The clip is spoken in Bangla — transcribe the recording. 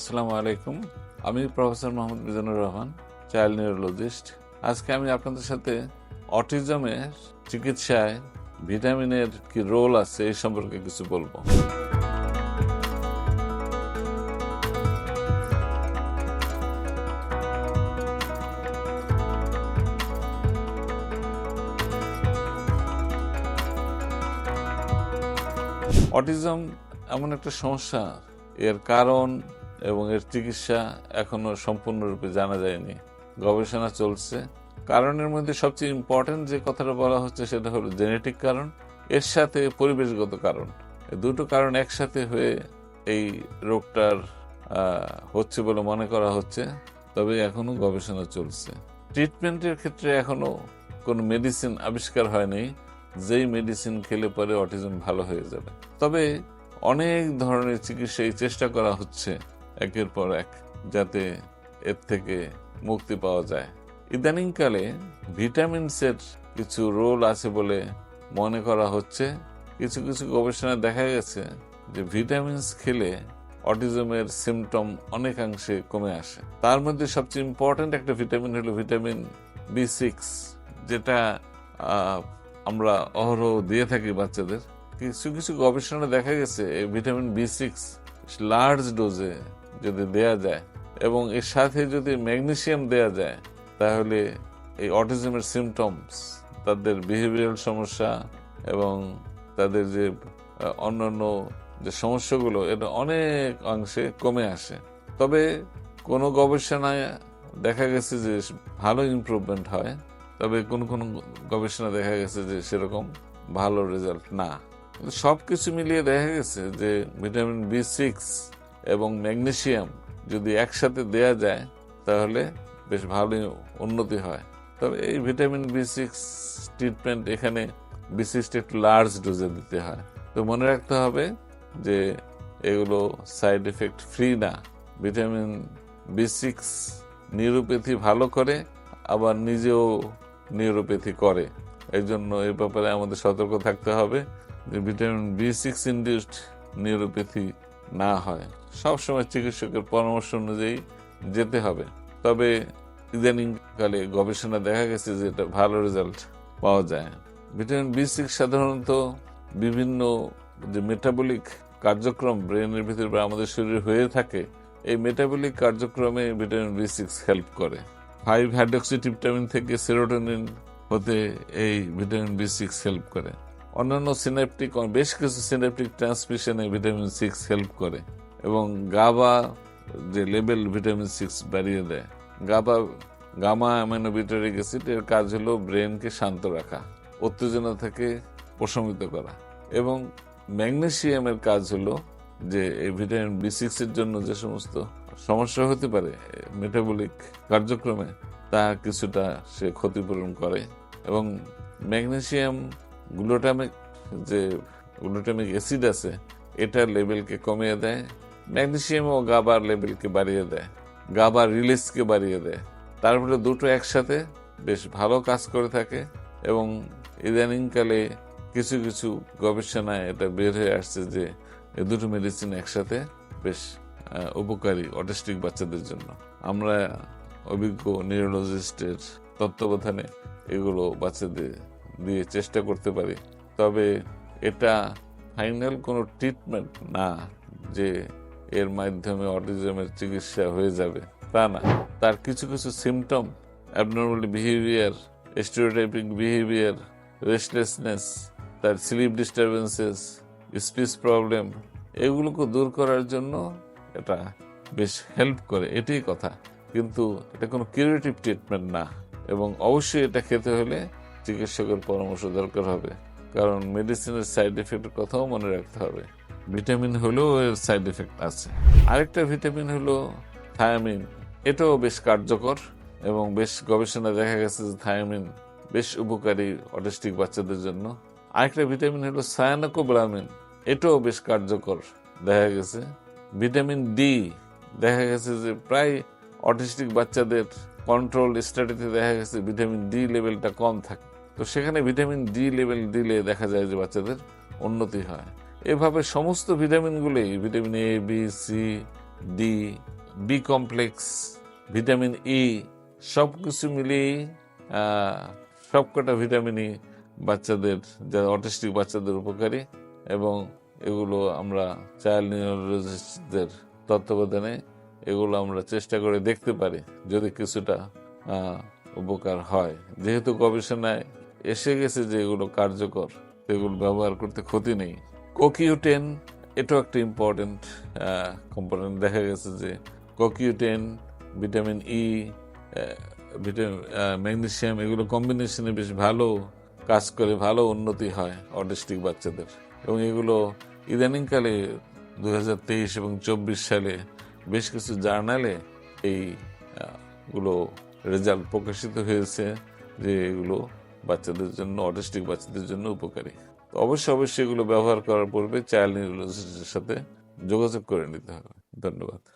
আসসালামু আলাইকুম। আমি professor Mohammad Mizanur Rahman child neurologist আজকে আমি আপনাদের সাথে অটিজমের চিকিৎসায় ভিটামিনের কি রোল আছে এই সম্পর্কে কিছু বলব। অটিজম এমন একটা সমস্যা, এর কারণ এবং এর চিকিৎসা এখনও সম্পূর্ণরূপে জানা যায়নি। গবেষণা চলছে। কারণের মধ্যে সবচেয়ে ইম্পর্টেন্ট যে কথাটা বলা হচ্ছে সেটা হলো জেনেটিক কারণ, এর সাথে পরিবেশগত কারণ। দুটো কারণ একসাথে হয়ে এই রোগটার হচ্ছে বলে মনে করা হচ্ছে, তবে এখনও গবেষণা চলছে। ট্রিটমেন্টের ক্ষেত্রে এখনও কোনো মেডিসিন আবিষ্কার হয়নি, যেই মেডিসিন খেলে পরে অটিজম ভালো হয়ে যাবে। তবে অনেক ধরনের চিকিৎসায় চেষ্টা করা হচ্ছে। একের পর এক, যাতে এর থেকে মুক্তি পাওয়া যায়। ইদানিংকালে ভিটামিনসের কিছু রোল আছে বলে মনে করা হচ্ছে। কিছু কিছু গবেষণায় দেখা গেছে যে ভিটামিনস খেলে অটিজমের সিমটম অনেকাংশে কমে আসে। তার মধ্যে সবচেয়ে ইম্পর্ট্যান্ট একটা ভিটামিন হলো ভিটামিন বি সিক্স, যেটা আমরা অহরহ দিয়ে থাকি বাচ্চাদের। কিছু কিছু গবেষণা দেখা গেছে, এই ভিটামিন বি সিক্স লার্জ ডোজে যদি দেয়া যায় এবং এর সাথে যদি ম্যাগনেসিয়াম দেয়া যায়, তাহলে এই অটিজমের সিমটমস তাদের বিহেভিয়ারাল সমস্যা এবং তাদের যে অন্যান্য যে সমস্যাগুলো, এটা অনেক অংশে কমে আসে। তবে কোনো গবেষণায় দেখা গেছে যে ভালো ইমপ্রুভমেন্ট হয়, তবে কোন কোন গবেষণা দেখা গেছে যে সেরকম ভালো রেজাল্ট না। সব কিছু মিলিয়ে দেখা গেছে যে ভিটামিন বি সিক্স এবং ম্যাগনেসিয়াম যদি একসাথে দেয়া যায়, তাহলে বেশ ভালো উন্নতি হয়। তবে এই ভিটামিন বি সিক্স ট্রিটমেন্ট এখানে বি সিক্সটা একটু লার্জ ডোজে দিতে হয়। তো মনে রাখতে হবে যে এগুলো সাইড এফেক্ট ফ্রি না। ভিটামিন বি সিক্স নিউরোপ্যাথি ভালো করে, আবার নিজেও নিউরোপ্যাথি করে। এই জন্য এই ব্যাপারে আমাদের সতর্ক থাকতে হবে যে vitamin B six induced neuropathy না হয়। সবসময় চিকিৎসকের পরামর্শ অনুযায়ী যেতে হবে। তবে ইদানিংকালে গবেষণা দেখা গেছে যে এটা ভালো রেজাল্ট পাওয়া যায়। ভিটামিন বি সিক্স সাধারণত বিভিন্ন যে মেটাবলিক কার্যক্রম ব্রেনের ভিতরে বা আমাদের শরীরে হয়ে থাকে, এই মেটাবলিক কার্যক্রমে ভিটামিন বি সিক্স হেল্প করে। ফাইভ হাইড্রক্সিটিপটামিন থেকে সেরোটোনিন হতে এই ভিটামিন বি সিক্স হেল্প করে। অন্যান্য সিনেপটিক বেশ কিছু সিনেপটিক ট্রান্সমিশনে ভিটামিন সিক্স হেল্প করে এবং গাবা যে লেভেল ভিটামিন সিক্স বাড়িয়ে দেয়। গাবা গামা অ্যামাইনোবিটারিক অ্যাসিড এর কাজ হলো ব্রেনকে শান্ত রাখা, উত্তেজনা থেকে প্রশমিত করা এবং ম্যাগনেসিয়ামের কাজ হলো যে এই ভিটামিন বি সিক্স এর জন্য যে সমস্ত সমস্যা হতে পারে মেটাবলিক কার্যক্রমে, তা কিছুটা সে ক্ষতিপূরণ করে এবং ম্যাগনেসিয়াম গ্লুটামিক যে গ্লুটামিক অ্যাসিড আছে, এটার লেভেলকে কমিয়ে দেয় ম্যাগনেসিয়াম ও গাবার লেভেলকে বাড়িয়ে দেয়, গাবার রিলিজকে বাড়িয়ে দেয়। তারপরে দুটো একসাথে বেশ ভালো কাজ করে থাকে এবং ইদানিংকালে কিছু কিছু গবেষণায় এটা বের হয়ে আসছে যে এই দুটো মেডিসিন একসাথে বেশ উপকারী অটিস্টিক বাচ্চাদের জন্য। আমরা অভিজ্ঞ নিউরোলজিস্টের তত্ত্বাবধানে এগুলো বাচ্চাদের দিয়ে চেষ্টা করতে পারি। তবে এটা ফাইনাল কোনো ট্রিটমেন্ট না যে এর মাধ্যমে অটিজমের চিকিৎসা হয়ে যাবে। তা না। তার কিছু কিছু symptom abnormal behaviour stereotypic behaviour restlessness তার স্লিপ ডিস্টারবেন্সেস স্পিচ প্রবলেম এগুলোকে দূর করার জন্য এটা বেশ হেল্প করে। এটাই কথা। কিন্তু এটা কোনো কিউরেটিভ ট্রিটমেন্ট না। এবং অবশ্যই এটা খেতে হলে চিকিৎসকের পরামর্শ দরকার হবে। কারণ মেডিসিনের সাইড এফেক্টের কথাও মনে রাখতে হবে। ভিটামিন হলেও এর সাইড এফেক্ট আছে। আরেকটা ভিটামিন হলো থায়ামিন এটাও বেশ কার্যকর এবং বেশ গবেষণা দেখা গেছে যে থায়ামিন বেশ উপকারী অটিস্টিক বাচ্চাদের জন্য। আরেকটা ভিটামিন হলো সায়ানোকোবলামিন এটাও বেশ কার্যকর, দেখা গেছে। ভিটামিন ডি দেখা গেছে যে প্রায় অটিস্টিক বাচ্চাদের কন্ট্রোল স্টাডিতে দেখা গেছে ভিটামিন ডি লেভেলটা কম থাকে। তো সেখানে ভিটামিন ডি লেভেল দিলে দেখা যায় যে বাচ্চাদের উন্নতি হয়। এভাবে সমস্ত ভিটামিনগুলোই, vitamin A B C D B complex vitamin E সব কিছু মিলিয়েই সবকটা ভিটামিনই বাচ্চাদের, যারা অটিস্টিক বাচ্চাদের উপকারী এবং এগুলো আমরা চাইল্ড নিউরোলজিস্টদের তত্ত্বাবধানে এগুলো আমরা চেষ্টা করে দেখতে পারি যদি কিছুটা উপকার হয়। যেহেতু গবেষণায় এসে গেছে যে এগুলো কার্যকর এগুলো ব্যবহার করতে ক্ষতি নেই। কোকিউটেন, এটাও একটা ইম্পর্টেন্ট কম্পোনেন্ট দেখা গেছে যে CoQ ten, vitamin E vitamin magnesium এগুলো কম্বিনেশনে বেশ ভালো কাজ করে, ভালো উন্নতি হয় অটিস্টিক বাচ্চাদের। এবং এগুলো ইদানিংকালে দু হাজার তেইশ এবং চব্বিশ সালে বেশ কিছু জার্নালে এইগুলো রেজাল্ট প্রকাশিত হয়েছে যে এগুলো বাচ্চাদের জন্য, অটিস্টিক বাচ্চাদের জন্য উপকারী। তো অবশ্যই অবশ্যই এগুলো ব্যবহার করার পূর্বে চাইল্ড নিউরোলজিস্টের সাথে যোগাযোগ করে নিতে হবে। ধন্যবাদ।